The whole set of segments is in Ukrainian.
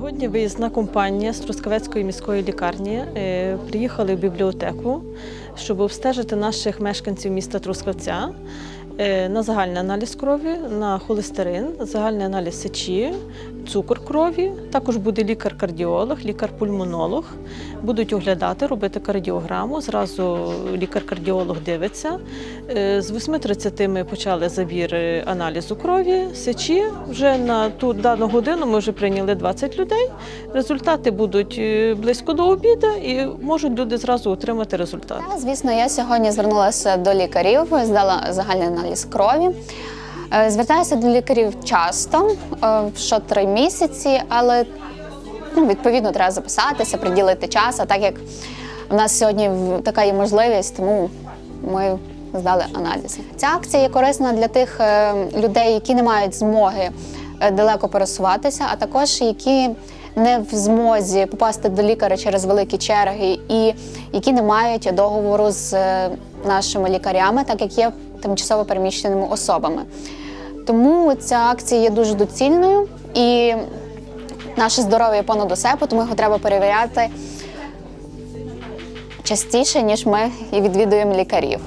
Сьогодні виїзна компанія з Трускавецької міської лікарні е, приїхали в бібліотеку, щоб обстежити наших мешканців міста Трускавця е, на загальний аналіз крові, на холестерин, загальний аналіз сечі, цукор крові. Також буде лікар-кардіолог, лікар-пульмонолог. Будуть оглядати, робити кардіограму. Зразу лікар-кардіолог дивиться. Е, З 8.30 ми почали забір е, аналізу крові, сечі. Вже на ту дану годину ми вже прийняли 20 людей. Результати будуть е, близько до обіду і можуть люди зразу отримати результат. Звісно, я сьогодні звернулася до лікарів, здала загальний аналіз крові. Е, Звертаюся до лікарів часто, е, що три місяці, але ну, відповідно треба записатися, приділити час. А так як в нас сьогодні така є можливість, тому ми здали аналізи. Ця акція є корисна для тих е, людей, які не мають змоги далеко пересуватися, а також які не в змозі попасти до лікаря через великі черги, і які не мають договору з нашими лікарями, так як є тимчасово переміщеними особами. Тому ця акція є дуже доцільною і наше здоров'я понад усе, тому його треба перевіряти частіше, ніж ми відвідуємо лікарів.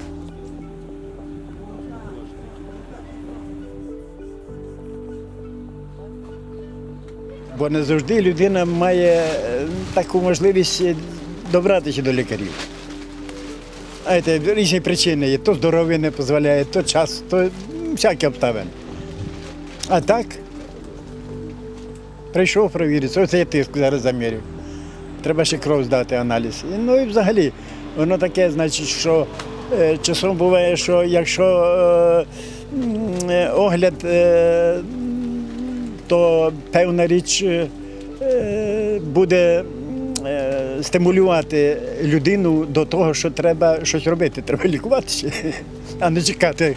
Бо не завжди людина має е, таку можливість е, добратися до лікарів. Знаєте, різні причини є. То здоров'я не дозволяє, то час, то всякі обставини. А так, прийшов провірити, ось я тиск зараз замірю. Треба ще кров здати аналіз. Ну і взагалі, воно таке, значить, що е, часом буває, що якщо е, е, огляд, е, то певна річ е, буде е, стимулювати людину до того, що треба щось робити, треба лікуватися, а не чекати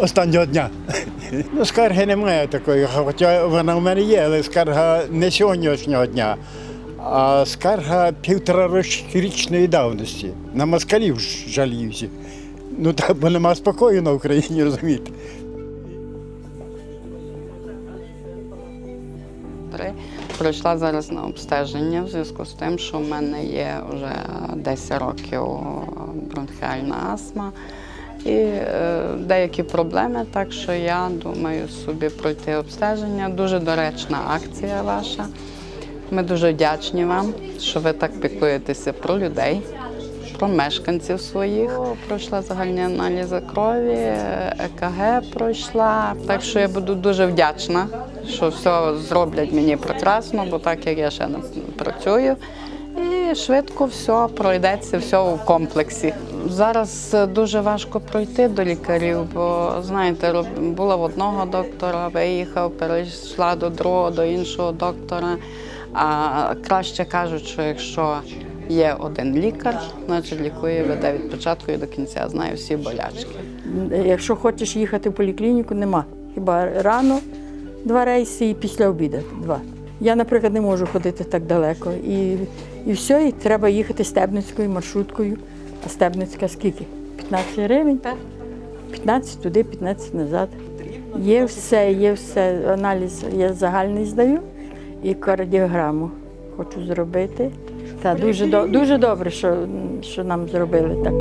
останнього дня. Ну, скарги немає такої, хоча вона в мене є, але скарга не сьогоднішнього дня, а скарга півторарічної давності. На москалів ж. Ну так, бо нема спокою на Україні, розумієте. Три. Пройшла зараз на обстеження в зв'язку з тим, що в мене є вже 10 років бронхіальна астма і е, деякі проблеми, так що я думаю собі пройти обстеження. Дуже доречна акція ваша. Ми дуже вдячні вам, що ви так піклуєтеся про людей, про мешканців своїх. Пройшла загальні аналізи крові, ЕКГ пройшла. Так що я буду дуже вдячна, що все зроблять мені прекрасно, бо так як я ще не працюю. Швидко все пройдеться, все у комплексі. Зараз е, дуже важко пройти до лікарів, бо знаєте, була в одного доктора, виїхав, перейшла до другого, до іншого доктора. А краще кажуть, що якщо є один лікар, значить лікує веде від початку і до кінця, знає всі болячки. Якщо хочеш їхати в поліклініку, нема. Хіба рано два рейси і після обіду два. Я, наприклад, не можу ходити так далеко. І, і все, і треба їхати стебницькою маршруткою. А стебницька скільки? 15 гривень? 15 туди, 15 назад. Є все, є все. Аналіз я загальний здаю і кардіограму хочу зробити. Та дуже, дуже добре, що, що нам зробили так.